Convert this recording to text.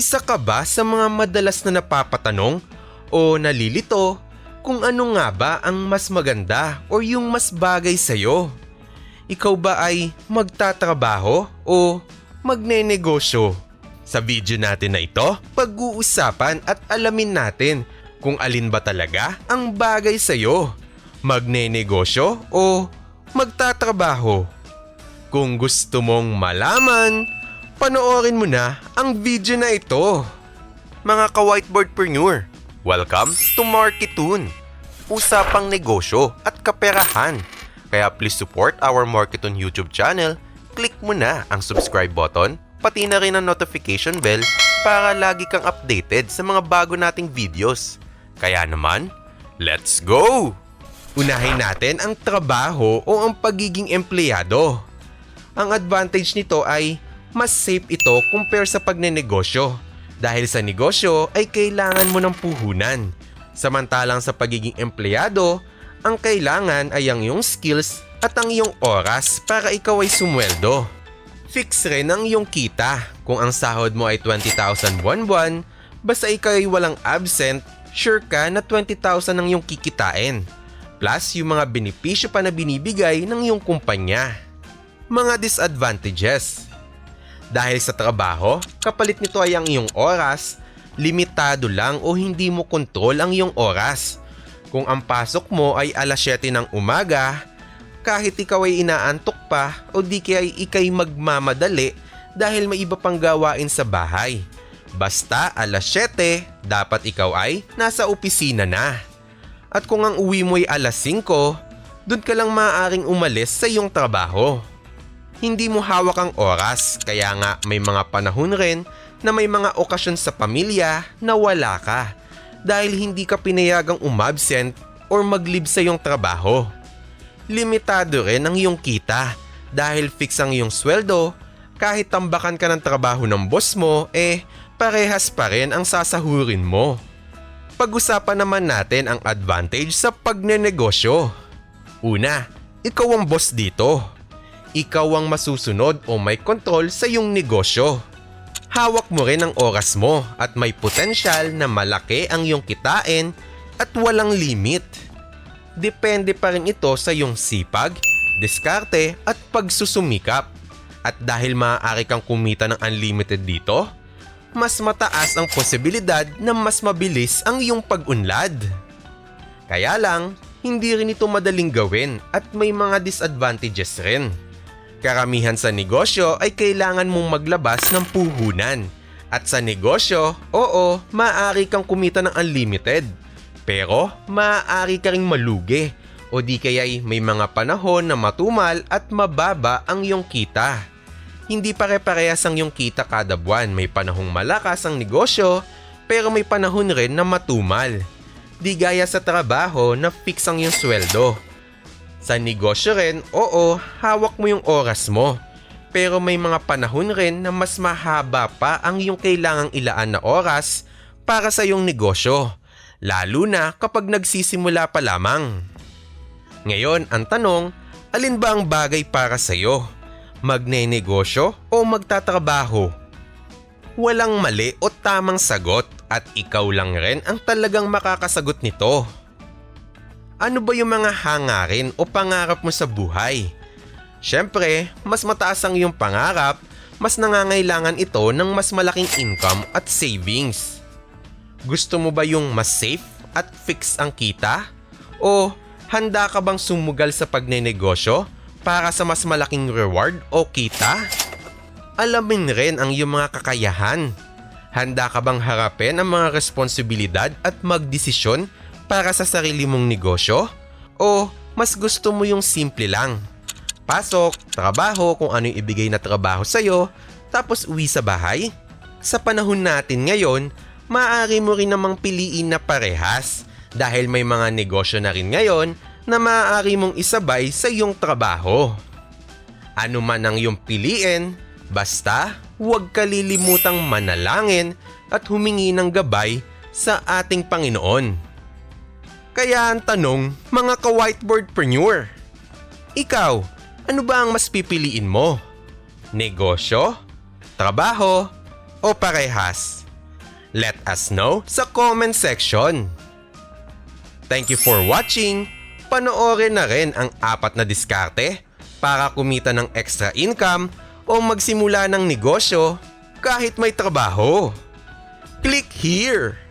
Isa ka ba sa mga madalas na napapatanong o nalilito kung ano nga ba ang mas maganda o yung mas bagay sa'yo? Ikaw ba ay magtatrabaho o magnenegosyo? Sa video natin na ito, pag-uusapan at alamin natin kung alin ba talaga ang bagay sa'yo. Magnenegosyo o magtatrabaho? Kung gusto mong malaman, panoorin mo na ang video na ito. Mga ka-whiteboardpreneur, welcome to Marketun. Usapang negosyo at kaperahan. Kaya please support our Marketun YouTube channel. Click mo na ang subscribe button, pati na rin ang notification bell para lagi kang updated sa mga bago nating videos. Kaya naman, let's go! Unahin natin ang trabaho o ang pagiging empleyado. Ang advantage nito ay mas safe ito compare sa pagnenegosyo dahil sa negosyo ay kailangan mo ng puhunan. Samantalang sa pagiging empleyado, ang kailangan ay ang iyong skills at ang iyong oras para ikaw ay sumweldo. Fix rin ang iyong kita kung ang sahod mo ay 20,000 buwan-buwan, basta ikaw ay walang absent, sure ka na 20,000 ang iyong kikitain. Plus yung mga benepisyo pa na binibigay ng iyong kumpanya. Mga disadvantages. Dahil sa trabaho, kapalit nito ay ang iyong oras, limitado lang o hindi mo kontrol ang iyong oras. Kung ang pasok mo ay alas 7 ng umaga, kahit ikaw ay inaantok pa o di kaya ikay magmamadali dahil may iba pang gawain sa bahay. Basta alas 7, dapat ikaw ay nasa opisina na. At kung ang uwi mo ay alas 5, doon ka lang maaaring umalis sa iyong trabaho. Hindi mo hawak ang oras kaya nga may mga panahon rin na may mga okasyon sa pamilya na wala ka dahil hindi ka pinayagang umabsent or mag-leave sa iyong trabaho. Limitado rin ang iyong kita dahil fix ang iyong sweldo kahit tambakan ka ng trabaho ng boss mo eh parehas pa rin ang sasahurin mo pag-usapan naman natin ang advantage sa pagnenegosyo. Una, ikaw ang boss dito. Ikaw ang masusunod o may kontrol sa iyong negosyo. Hawak mo rin ang oras mo at may potensyal na malaki ang iyong kitain at walang limit. Depende pa rin ito sa iyong sipag, diskarte at pagsusumikap. At dahil maaari kang kumita ng unlimited dito, mas mataas ang posibilidad na mas mabilis ang iyong pag-unlad. Kaya lang, hindi rin ito madaling gawin at may mga disadvantages rin. Karamihan sa negosyo ay kailangan mong maglabas ng puhunan. At sa negosyo, oo, maaari kang kumita ng unlimited. Pero maaari ka ring malugi o di kaya'y may mga panahon na matumal at mababa ang iyong kita hindi pare-parehas ang iyong kita kada buwan. May panahong malakas ang negosyo, pero may panahon rin na matumal. Di gaya sa trabaho na fix ang iyong sweldo. Sa negosyo rin, oo, hawak mo yung oras mo. Pero may mga panahon rin na mas mahaba pa ang iyong kailangang ilaan na oras para sa iyong negosyo. Lalo na kapag nagsisimula pa lamang. Ngayon, ang tanong, alin ba ang bagay para sa iyo? magnenegosyo o magtatrabaho? Walang mali o tamang sagot at ikaw lang rin ang talagang makakasagot nito. Ano ba yung mga hangarin o pangarap mo sa buhay? Siyempre, mas mataas ang iyong pangarap, mas nangangailangan ito ng mas malaking income at savings. Gusto mo ba yung mas safe at fix ang kita? O handa ka bang sumugal sa pagnenegosyo para sa mas malaking reward o kita? Alamin rin ang iyong mga kakayahan. Handa ka bang harapin ang mga responsibilidad at magdesisyon para sa sarili mong negosyo? O mas gusto mo yung simple lang? Pasok, trabaho kung ano yung ibigay na trabaho sa'yo, tapos uwi sa bahay? Sa panahon natin ngayon, maaari mo rin namang piliin na parehas dahil may mga negosyo na rin ngayon na maaari mong isabay sa iyong trabaho. Ano man ang iyong piliin, basta huwag kalilimutang manalangin at humingi ng gabay sa ating Panginoon. Kaya ang tanong, mga ka-whiteboardpreneur, ikaw, ano ba ang mas pipiliin mo? Negosyo? Trabaho? O parehas? Let us know sa comment section. Thank you for watching. Panoorin na rin ang apat na diskarte para kumita ng extra income o magsimula ng negosyo kahit may trabaho. Click here!